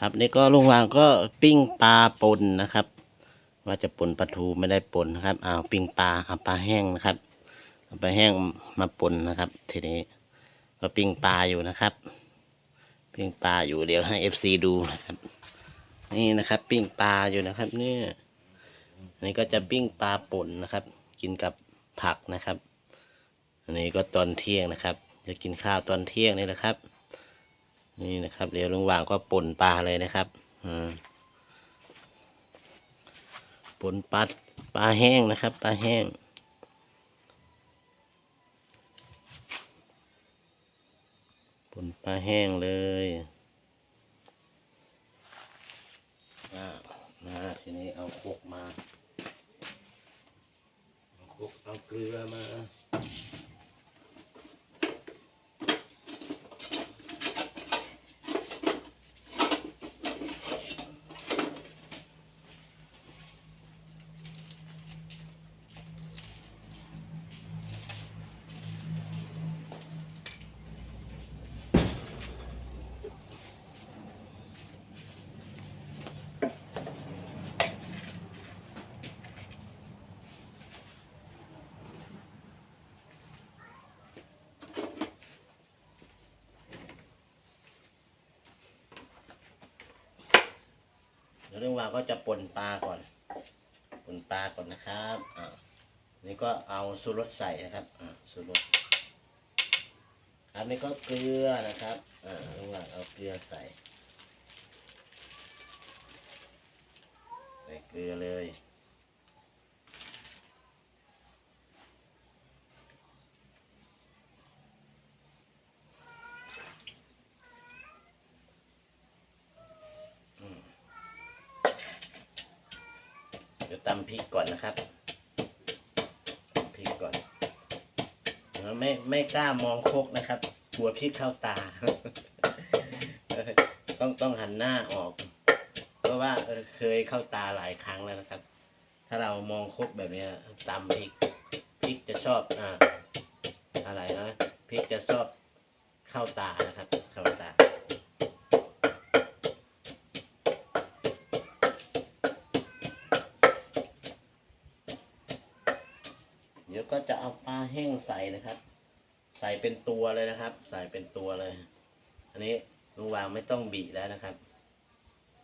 ครับนี่ก็ลุงวางก็ปิ้งปลาปนนะครับ ว่าจะปนปลาทูไม่ได้ปนนะครับเอาปิ้งปลาเอาปลาแห้งนะครับเอาปลาแห้งมาปนนะครับ ทีนี้ก็ปิ้งปลาอยู่นะครับ ปิ้งปลาอยู่เดี๋ยวให้เอฟซีดูนะครับ นี่นะครับ ปิ้งปลาอยู่นะครับเนี่ยอันนี้ก็จะปิ้งปลาป่นนะครับ กินกับผักนะครับ อันนี้ก็ตอนเที่ยงนะครับ จะกินข้าวตอนเที่ยงนี่แหละครับ นี่นะครับ เดี๋ยวลุงวางก็ป่นปลาเลยนะครับป่นปลาปลาแห้งนะครับ ปลาแห้งป่นปลาแห้งเลยอ่ามาทีนี้เอาครกมาเอาครกเอาเกลือมา เรื่องวาวก็จะป่นปลาก่อนป่นปลาก่อนนะครับอ่านี่ก็เอาสูรสใส่นะครับอ่าสูรสครับนี่ก็เกลือนะครับอ่าเรื่องวาวเอาเกลือใส่ใส่เกลือเลย ตำพริกก่อนนะครับตำพริกก่อนไม่ไม่กล้ามองโคกนะครับกลัวพริกเข้าตา ต้องต้องหันหน้าออก เพราะว่าเคยเข้าตาหลายครั้งแล้วนะครับ ถ้าเรามองโคกแบบนี้ตำพริกพริกจะชอบอ่าอะไรนะพริกจะชอบเข้าตานะครับ เข้าตา เดี๋ยวก็จะเอาปลาแห้งใส่นะครับ ใส่เป็นตัวเลยนะครับ ใส่เป็นตัวเลย อันนี้ลุงวางไม่ต้องบีแล้วนะครับ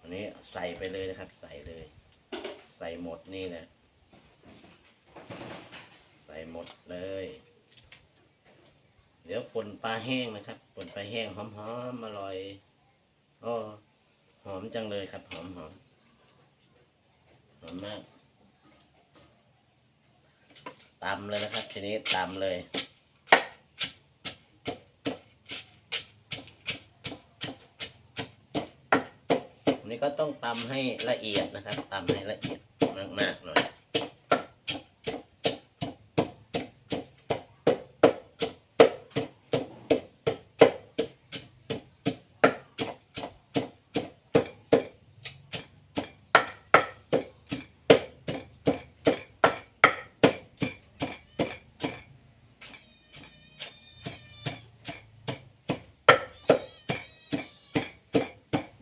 อันนี้ใส่ไปเลยนะครับ ใส่เลย ใส่หมดนี่แหละใส่หมดเลย เดี๋ยวป่นปลาแห้งนะครับป่นปลาแห้งหอมๆอร่อยโอ้หอมจังเลยครับ หอมหอมหอมมาก ตำเลยนะครับ ทีนี้ตำเลยอันนี้ก็ต้องตำให้ละเอียดนะครับตำให้ละเอียดมากๆหน่อย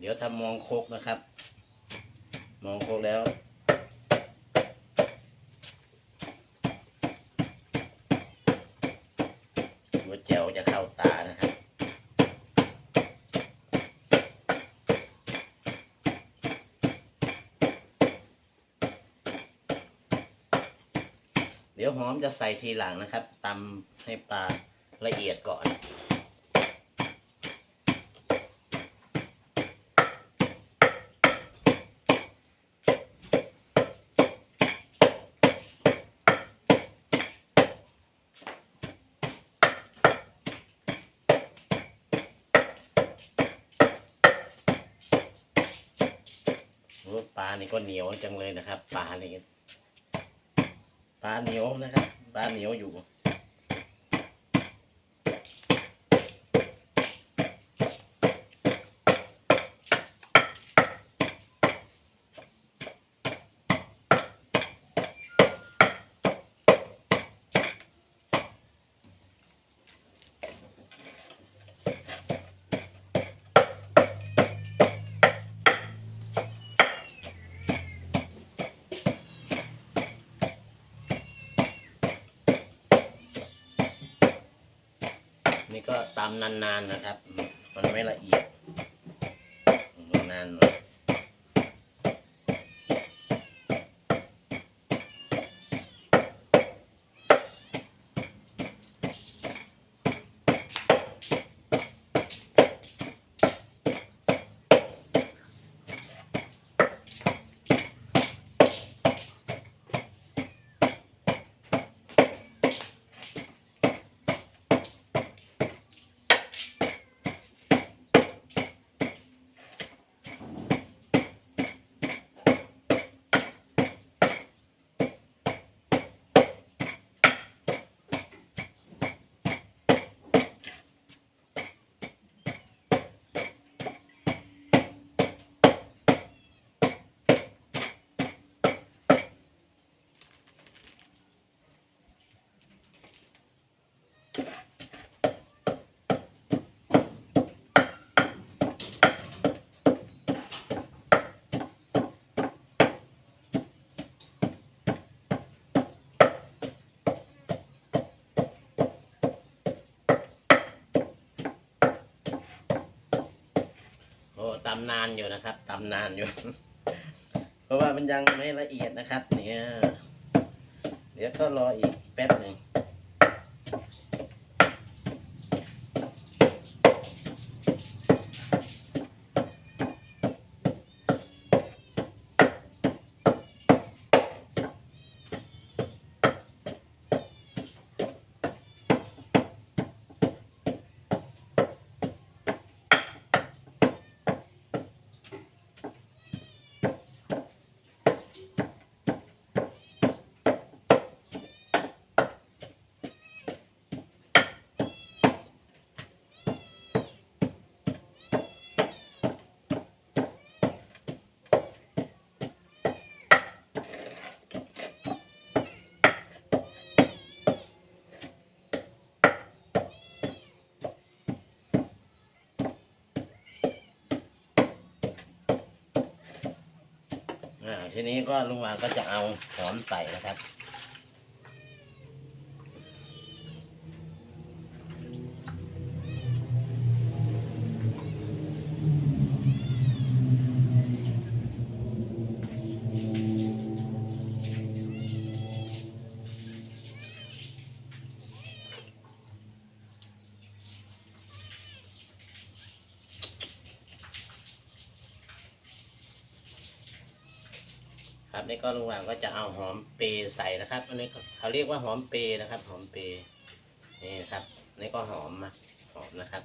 เดี๋ยวทำมองโคกนะครับ มองโคกแล้ว หัวแจวจะเข้าตานะครับ เดี๋ยวหอมจะใส่ทีหลังนะครับตำให้ปลาละเอียดก่อน ปลานี่ก็เหนียวจังเลยนะครับ ปลานี่ปลาเหนียวนะครับ ปลาเหนียวอยู่ น นี่ก็ ตำนานๆนะครับ มันไม่ละเอียดนานๆหน่อย โอ้ตำนานอยู่นะครับตำนานอยู่ เพราะว่ามันยังไม่ละเอียดนะครับ เนี่ย เดี๋ยวก็รออีกแป๊บหนึ่ง อ่าทีนี้ก็ลุงวางก็จะเอาหอมใส่นะครับ ครับนี่ก็ลุงหวางก็จะเอาหอมเปรย์ใส่นะครับอันนี้เขาเรียกว่าหอมเปรย์นะครับ หอมเปรย์นี่นะครับนนี่ก็หอมมาหอมนะครับ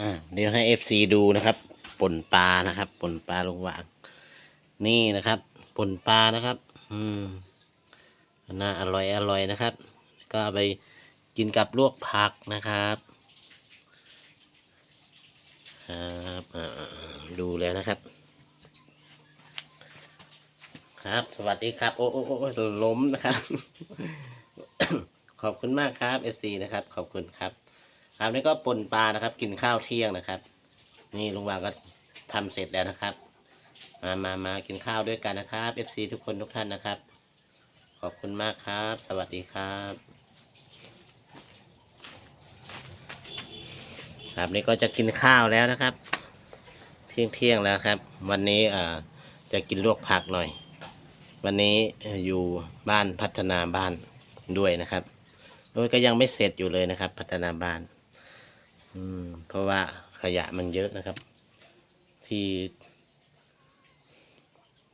อ่าเดี๋ยวให้เอฟซีดูนะครับป่นปลานะครับป่นปลาลงวาง นี่นะครับป่นปลานะครับ อืมน่าอร่อยอร่อยนะครับ ก็เอาไปกินกับลวกผักนะครับครับดูแล้วนะครับ ครับ สวัสดีครับ โอ้โอ้ล้มนะครับ ขอบคุณมากครับ FC นะครับ ขอบคุณครับ ครับนี่ก็ปนปลานะครับ กินข้าวเที่ยงนะครับ นี่ลุงวางก็ทำเสร็จแล้วนะครับ มามามากินข้าวด้วยกันนะครับ FC ทุกคนทุกท่านนะครับ ขอบคุณมากครับ สวัสดีครับ ครับนี่ก็จะกินข้าวแล้วนะครับ เที่ยงเที่ยงแล้วครับ วันนี้อ่าจะกินลวกผักหน่อย วันนี้เอ่ออยู่บ้านพัฒนาบ้านด้วยนะครับโดยก็ยังไม่เสร็จอยู่เลยนะครับ พัฒนาบ้าน อืม เพราะว่าขยะมันเยอะนะครับ ที่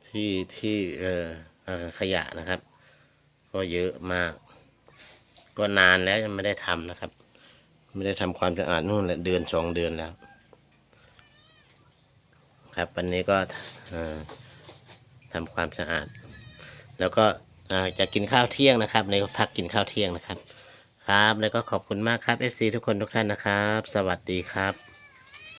ที่ที่เออขยะนะครับ ก็เยอะมาก ก็นานแล้วยังไม่ได้ทำนะครับ ไม่ได้ทำความสะอาดนู่นแหละเดือนสองเดือนแล้ว ครับวันนี้ก็อ่อทำความสะอาด แล้วก็อจะกินข้าวเที่ยงนะครับในพักกินข้าวเที่ยงนะครับ ครับ แล้วก็ขอบคุณมากครับ FC ทุกคนทุกท่านนะครับ สวัสดีครับ